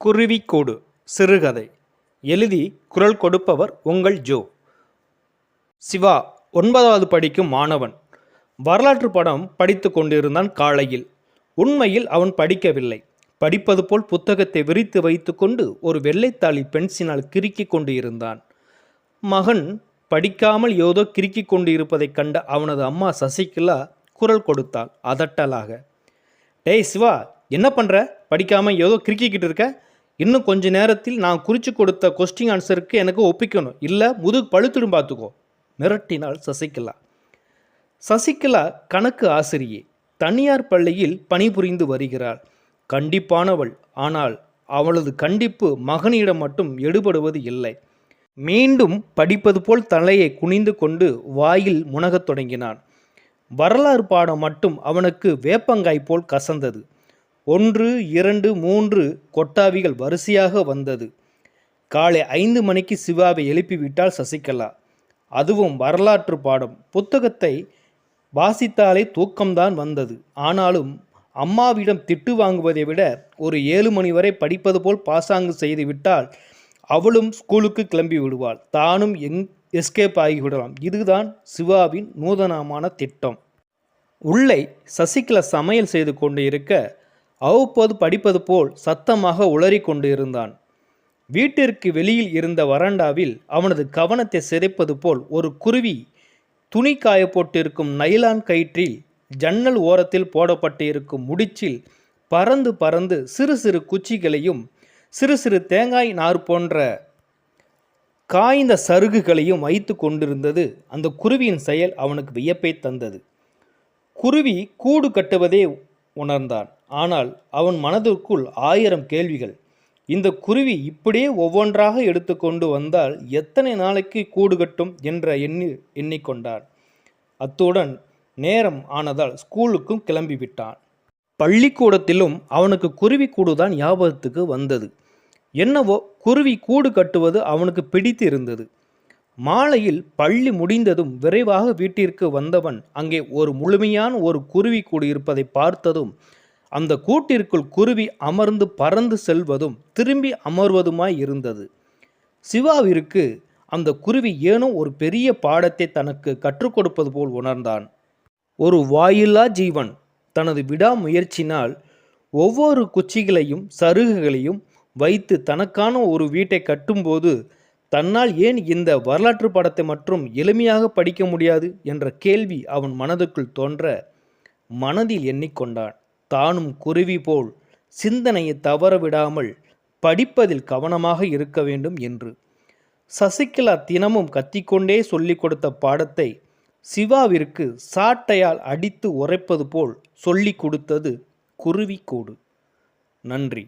குருவிக்கூடு சிறுகதை. எழுதி குரல் கொடுப்பவர் உங்கள் ஜோ. சிவா ஒன்பதாவது படிக்கும் மாணவன். வரலாற்று படம் படித்து கொண்டிருந்தான் காலையில். உண்மையில் அவன் படிக்கவில்லை. படிப்பது போல் புத்தகத்தை விரித்து வைத்துக்கொண்டு ஒரு வெள்ளைத்தாளி பென்சினால் கிறுக்கிக் கொண்டு இருந்தான் மகன் படிக்காமல் ஏதோ கிறுக்கி கொண்டு இருப்பதைக் கண்ட அவனது அம்மா சசிகலா குரல் கொடுத்தாள் அதட்டலாக. டேய் சிவா என்ன பண்ணுற படிக்காமல் ஏதோ கிறுக்கிக்கிட்டு இருக்க? இன்னும் கொஞ்ச நேரத்தில் நான் குறித்து கொடுத்த கொஸ்டின் ஆன்சருக்கு எனக்கு ஒப்பிக்கணும். இல்லை முதுகு பழுத்துடும் பார்த்துக்கோ. மிரட்டினாள் சசிகலா. சசிகலா கணக்கு ஆசிரியை. தனியார் பள்ளியில் பணிபுரிந்து வருகிறாள். கண்டிப்பானவள். ஆனால் அவளது கண்டிப்பு மகனிடம் மட்டும் எடுபடுவது இல்லை. மீண்டும் படிப்பது போல் தலையை குனிந்து கொண்டு வாயில் முனகத் தொடங்கினான். வரலாறு பாடம் மட்டும் அவனுக்கு வேப்பங்காய் போல் கசந்தது. ஒன்று இரண்டு மூன்று கொட்டாவிகள் வரிசையாக வந்தது. காலை ஐந்து மணிக்கு சிவாவை எழுப்பிவிட்டாள் சசிகலா. அதுவும் வரலாற்று பாடம். புத்தகத்தை வாசித்தாலே தூக்கம்தான் வந்தது. ஆனாலும் அம்மாவிடம் திட்டு வாங்குவதை விட ஒரு ஏழு மணி வரை படிப்பது போல் பாசாங்கு செய்து விட்டால் அவளும் ஸ்கூலுக்கு கிளம்பி விடுவாள். தானும் எங் எஸ்கேப் ஆகிவிடலாம். இதுதான் சிவாவின் நூதனமான திட்டம். உள்ளே சசிகலா சமையல் செய்து கொண்டு இருக்க அவ்வப்போது படிப்பது போல் சத்தமாக உளறிக்கொண்டு இருந்தான் வீட்டிற்கு வெளியில் இருந்த வராண்டாவில் அவனது கவனத்தை சிதைப்பது போல் ஒரு குருவி துணி காய போட்டிருக்கும் நைலான் கயிற்றில் ஜன்னல் ஓரத்தில் போடப்பட்டு இருக்கும் முடிச்சில் பறந்து பறந்து சிறு சிறு குச்சிகளையும் சிறு சிறு தேங்காய் நார் போன்ற காய்ந்த சருகுகளையும் வைத்து கொண்டிருந்தது. அந்த குருவியின் செயல் அவனுக்கு வியப்பை தந்தது. குருவி கூடு கட்டுவதே உணர்ந்தான். ஆனால் அவன் மனதிற்குள் ஆயிரம் கேள்விகள். இந்த குருவி இப்படியே ஒவ்வொன்றாக எடுத்துக்கொண்டு வந்தால் எத்தனை நாளைக்கு கூடு கட்டும் என்ற எண்ணி எண்ணிக்கொண்டான். அத்துடன் நேரம் ஆனதால் ஸ்கூலுக்கும் கிளம்பிவிட்டான் பள்ளிக்கூடத்திலும் அவனுக்கு குருவி கூடுதான் ஞாபகத்துக்கு வந்தது. என்னவோ குருவி கூடு கட்டுவது அவனுக்கு பிடித்து இருந்தது மாலையில் பள்ளி முடிந்ததும் விரைவாக வீட்டிற்கு வந்தவன் அங்கே ஒரு முழுமையான ஒரு குருவி கூடு பார்த்ததும் அந்த கூட்டிற்குள் குருவி அமர்ந்து பறந்து செல்வதும் திரும்பி அமர்வதுமாய் இருந்தது. சிவாவிற்கு அந்த குருவி ஏனோ ஒரு பெரிய பாடத்தை தனக்கு கற்றுக் கொடுப்பது போல் உணர்ந்தான். ஒரு வாயில்லா ஜீவன் தனது விடாமுயற்சினால் ஒவ்வொரு குச்சிகளையும் சருகுகளையும் வைத்து தனக்கான ஒரு வீட்டை கட்டும்போது தன்னால் ஏன் இந்த வரலாற்று படத்தை மற்றும் எளிமையாக படிக்க முடியாது என்ற கேள்வி அவன் மனதுக்குள் தோன்ற மனதில் எண்ணிக்கொண்டான். தானும் குருவி போல் சிந்தனையை தவறவிடாமல் படிப்பதில் கவனமாக இருக்க வேண்டும் என்று. சசிகலா தினமும் கத்திக்கொண்டே சொல்லிக் கொடுத்த பாடத்தை சிவாவிற்கு சாட்டையால் அடித்து உரைப்பது போல் சொல்லிக் கொடுத்தது குருவிக்கூடு நன்றி.